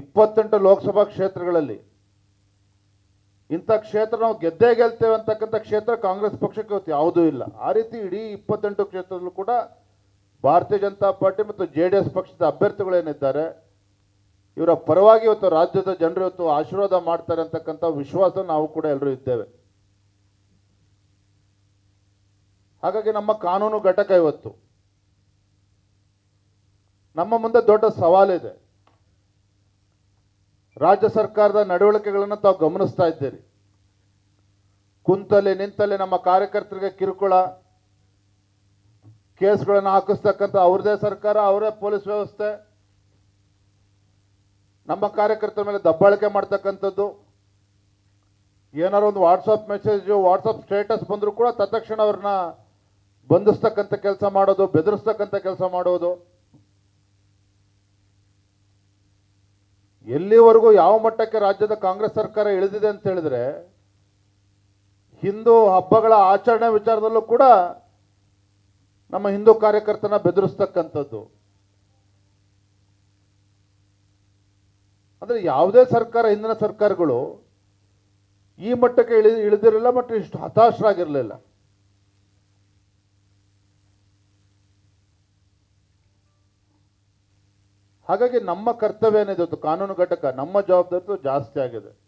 ಇಪ್ಪತ್ತೆಂಟು ಲೋಕಸಭಾ ಕ್ಷೇತ್ರಗಳಲ್ಲಿ. ಇಂಥ ಕ್ಷೇತ್ರ ನಾವು ಗೆದ್ದೇ ಗೆಲ್ತೇವೆ ಅಂತಕ್ಕಂಥ ಕ್ಷೇತ್ರ ಕಾಂಗ್ರೆಸ್ ಪಕ್ಷಕ್ಕೆ ಇವತ್ತು ಯಾವುದೂ ಇಲ್ಲ. ಆ ರೀತಿ ಇಡೀ ಇಪ್ಪತ್ತೆಂಟು ಕ್ಷೇತ್ರದಲ್ಲೂ ಕೂಡ ಭಾರತೀಯ ಜನತಾ ಪಾರ್ಟಿ ಮತ್ತು ಜೆ ಡಿ ಎಸ್ ಪಕ್ಷದ ಅಭ್ಯರ್ಥಿಗಳೇನಿದ್ದಾರೆ ಇವರ ಪರವಾಗಿ ಇವತ್ತು ರಾಜ್ಯದ ಜನರು ಇವತ್ತು ಆಶೀರ್ವಾದ ಮಾಡ್ತಾರೆ ಅಂತಕ್ಕಂಥ ವಿಶ್ವಾಸ ನಾವು ಕೂಡ ಎಲ್ಲರೂ ಇದ್ದೇವೆ. ಹಾಗಾಗಿ ನಮ್ಮ ಕಾನೂನು ಘಟಕ ಇವತ್ತು. ನಮ್ಮ ಮುಂದೆ ದೊಡ್ಡ ಸವಾಲಿದೆ. ರಾಜ್ಯ ಸರ್ಕಾರದ ನಡವಳಿಕೆಗಳನ್ನು ತಾವು ಗಮನಿಸ್ತಾ ಇದ್ದೀರಿ. ಕುಂತಲ್ಲಿ ನಿಂತಲ್ಲಿ ನಮ್ಮ ಕಾರ್ಯಕರ್ತರಿಗೆ ಕಿರುಕುಳ, ಕೇಸ್ಗಳನ್ನು ಹಾಕಿಸ್ತಕ್ಕಂಥ ಅವ್ರದೇ ಸರ್ಕಾರ, ಅವರೇ ಪೊಲೀಸ್ ವ್ಯವಸ್ಥೆ. ನಮ್ಮ ಕಾರ್ಯಕರ್ತರ ಮೇಲೆ ದಬ್ಬಾಳಿಕೆ ಮಾಡ್ತಕ್ಕಂಥದ್ದು. ಏನಾರು ಒಂದು ವಾಟ್ಸಪ್ ಮೆಸೇಜು ವಾಟ್ಸಪ್ ಸ್ಟೇಟಸ್ ಬಂದರೂ ಕೂಡ ತತ್ಕ್ಷಣ ಅವ್ರನ್ನ ಬಂಧಿಸ್ತಕ್ಕಂಥ ಕೆಲಸ ಮಾಡೋದು, ಬೆದರಿಸ್ತಕ್ಕಂಥ ಕೆಲಸ ಮಾಡೋದು. ಎಲ್ಲಿವರೆಗೂ ಯಾವ ಮಟ್ಟಕ್ಕೆ ರಾಜ್ಯದ ಕಾಂಗ್ರೆಸ್ ಸರ್ಕಾರ ಇಳಿದಿದೆ ಅಂತ ಹೇಳಿದ್ರೆ, ಹಿಂದೂ ಹಬ್ಬಗಳ ಆಚರಣೆ ವಿಚಾರದಲ್ಲೂ ಕೂಡ ನಮ್ಮ ಹಿಂದೂ ಕಾರ್ಯಕರ್ತನ ಬೆದರಿಸ್ತಕ್ಕಂಥದ್ದು. ಅಂದ್ರೆ ಯಾವುದೇ ಸರ್ಕಾರ, ಹಿಂದಿನ ಸರ್ಕಾರಗಳು ಈ ಮಟ್ಟಕ್ಕೆ ಇಳಿ, ಇಳಿದಿರಲಿಲ್ಲ ಮತ್ತು ಇಷ್ಟು ಹತಾಶರಾಗಿರಲಿಲ್ಲ. ಹಾಗಾಗಿ ನಮ್ಮ ಕರ್ತವ್ಯ ಏನಿದೆ ಕಾನೂನು ಘಟಕ ನಮ್ಮ ಜವಾಬ್ದಾರಿ ಜಾಸ್ತಿ ಆಗಿದೆ.